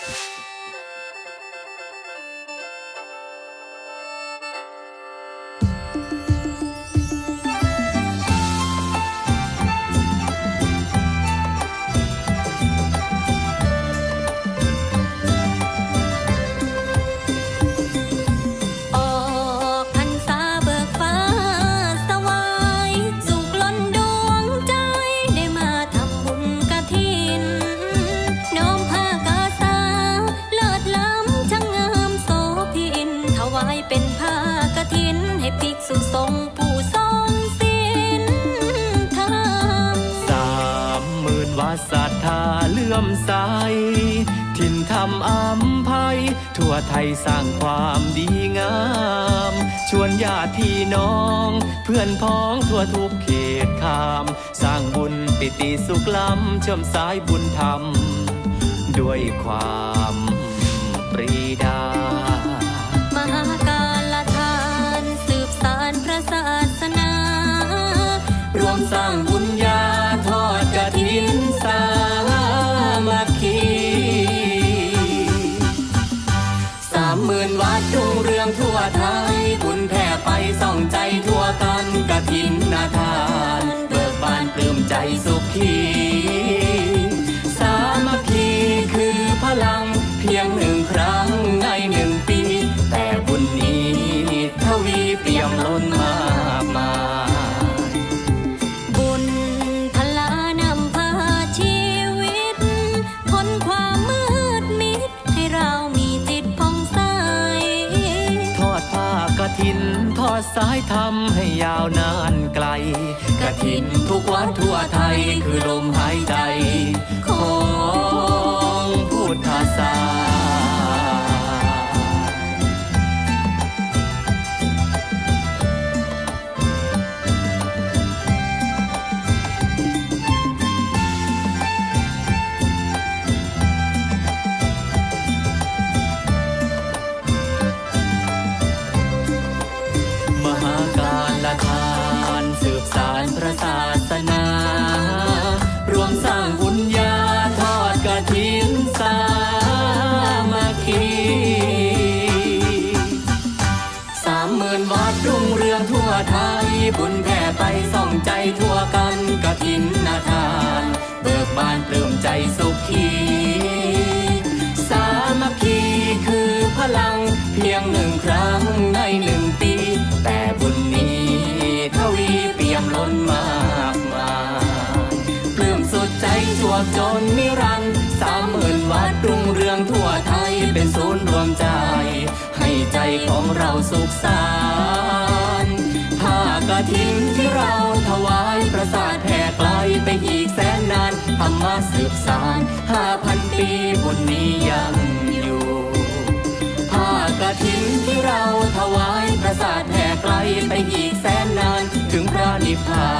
you ศรัทธาเลื่อมใสถิ่นธรรมอัมภัย ทั่วไทยสร้างความดีงาม ชวนญาติพี่น้อง เพื่อนพ้องทั่วทุกเขตขาม สร้างบุญปิติสุขล้ำเชื่อมสายบุญธรรม ด้วยความปรีดามหาการละทาน สืบสารพระศาสนารวมสร้าง บุญแผ่ไปส่องใจทั่วกันกระถินนาทาน เบิกบานปลื้มใจสุขีสามัคคีคือพลังเพียงหนึ่งครั้งในหนึ่งปี แต่บุญนี้ทวีเปี่ยมล้น ถินทอดสายทำให้ยาวนานไกลกระถินทุกวัดทั่วไทยคือลมหายใจ บุญแผ่ไปส่องใจทั่วกันกฐินนาทาน เบิกบานปลื้มใจสุขีสามัคคีคือพลังเพียงหนึ่งครั้งในหนึ่งปี แต่บุญนี้ทวีเปี่ยมล้นมากมายปลื้มสุดใจจวบจนนิรันดร์สามหมื่นวัดรุ่งเรืองทั่วไทยเป็นศูนย์รวมใจ ให้ใจของเราสุขสา ถินที่เราถวายประสาทแผ่ไกลไปอีกแสนนานธรรมะสืบสานห้าพันปีบนนี้ยังอยู่ผ้ากระถินที่เราถวายประสาทแผ่ไกลไปอีกแสนนานถึงพระนิพพาน